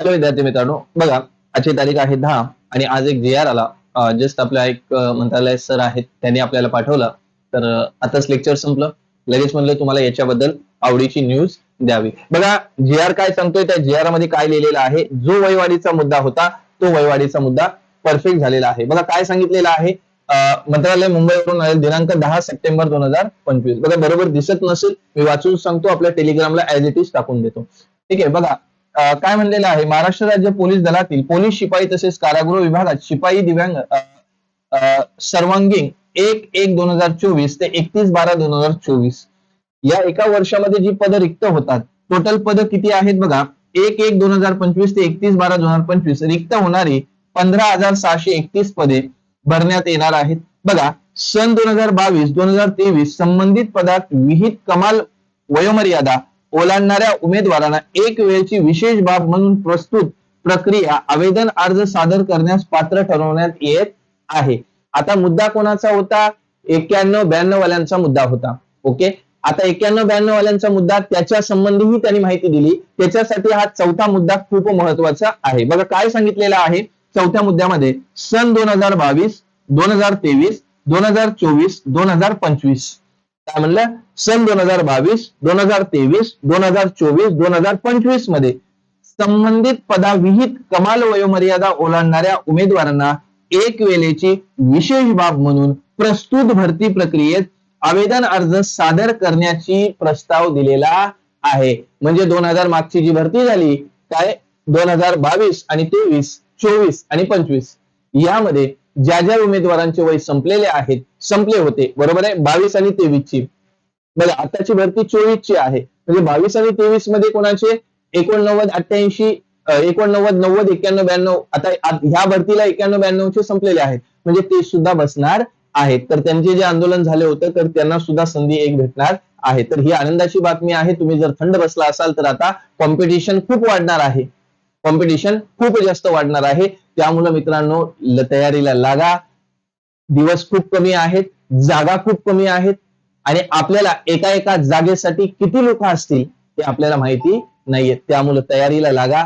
Hello विद्यार्थी मित्रांनो. बघा आजची तारीख आहे दहा आणि आज एक जी आर आला. जस्ट आपल्या एक मंत्रालय सर आहेत त्यांनी आपल्याला पाठवलं. तर आताच लेक्चर संपलं. लगेच म्हणलं तुम्हाला याच्याबद्दल आवडीची न्यूज द्यावी. बघा जी आर काय सांगतोय त्या जी आरमध्ये काय लिहिलेलं आहे? जो वयवाढीचा मुद्दा होता तो वयवाढीचा मुद्दा परफेक्ट झालेला आहे. बघा काय सांगितलेलं आहे? मंत्रालय मुंबईवरून आले दिनांक दहा सप्टेंबर दोन हजार पंचवीस. बघा बरोबर दिसत नसेल मी वाचून सांगतो आपल्या टेलिग्रामला ऍज इट इज टाकून देतो. ठीक आहे बघा. काय म्हणलेलं आहे? महाराष्ट्र राज्य पोलीस दलातील पोलीस शिपाई तसेच कारागृह विभागात शिपाई दिव्यांग सर्वांगीण एक एक दोन हजार चोवीस ते एकतीस बारा दोन हजार चोवीस या एका वर्षामध्ये जी पद रिक्त होतात टोटल पद किती आहेत बघा? एक एक दोन हजार पंचवीस ते एकतीस बारा दोन हजार पंचवीस रिक्त होणारी पंधरा हजार सहाशे एकतीस पदे भरण्यात येणार आहेत. बघा सन दोन हजार बावीस दोन हजार तेवीस संबंधित पदात विहित कमाल वयोमर्यादा ओलांडणाऱ्या उमेदवारांना एक वेळची विशेष बाब म्हणून प्रस्तुत प्रक्रिया आवेदन अर्ज सादर करण्यास पात्र ठरवण्यात येत आहे. आता मुद्दा कोणाचा होता? एक्क्याण्णव ब्याण्णव वाल्यांचा मुद्दा होता. ओके? आता एक्क्याण्णव ब्याण्णव वाल्यांचा मुद्दा त्याच्या संबंधीही त्यांनी माहिती दिली. त्याच्यासाठी हा चौथा मुद्दा खूप महत्त्वाचा आहे. बघा काय सांगितलेला आहे? चौथ्या मुद्द्यामध्ये सन दोन हजार बावीस दोन हजार तेवीस दोन हजार चोवीस दोन हजार पंचवीस. काय म्हणलं? सन दोन हजार बावीस दोन हजार तेवीस दोन हजार चोवीस दोन हजार पंचवीसमध्ये संबंधित पदाविहित कमाल वयोमर्यादा ओलांडणाऱ्या उमेदवारांना एक वेळेची विशेष बाब म्हणून प्रस्तुत भरती प्रक्रियेत आवेदन अर्ज सादर करण्याची प्रस्ताव दिलेला आहे. म्हणजे दोन हजार मागची जी भरती झाली काय? दोन हजार बावीस आणि तेवीस चोवीस आणि पंचवीस. यामध्ये ज्या ज्या उमेदवारांचे वय संपलेले आहेत संपले होते. बरोबर आहे? बावीस आणि तेवीस ची बघा आताची भरती चोवीस ची आहे. म्हणजे बावीस आणि तेवीसमध्ये कोणाचे? एकोणनव्वद अठ्ठ्याऐंशी एकोणनव्वद नव्वद एक्क्याण्णव ब्याण्णव. आता ह्या भरतीला एक्क्याण्णव ब्याण्णव चे संपलेले आहेत. म्हणजे ते सुद्धा बसणार आहेत. तर त्यांचे जे आंदोलन झाले होते तर त्यांना सुद्धा संधी एक भेटणार आहे. तर ही आनंदाची बातमी आहे. तुम्ही जर थंड बसला असाल तर आता कॉम्पिटिशन खूप वाढणार आहे. कॉम्पिटिशन खूप जास्त वाढणार आहे. त्यामुळे मित्रांनो तयारीला लागा. दिवस खूप कमी आहेत जागा खूप कमी आहेत आणि आपल्याला एका एका जागेसाठी किती लोक असतील ते आपल्याला माहिती नाहीये. त्यामुळे तयारीला लागा.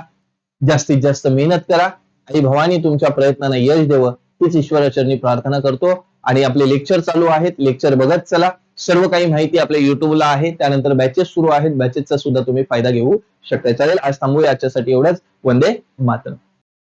जास्तीत जास्त मेहनत करा. आणि भवानी तुमच्या प्रयत्नांना यश देव हीच ईश्वराचरणी प्रार्थना करतो. आणि आपले लेक्चर चालू आहेत. लेक्चर बघत चला. सर्व काही माहिती आपल्या युट्यूबला आहे. त्यानंतर बॅचेस सुरू आहेत. बॅचेसचा सुद्धा तुम्ही फायदा घेऊ शकता चालेल आज थांबूया. याच्यासाठी एवढंच. वंदे मातरम.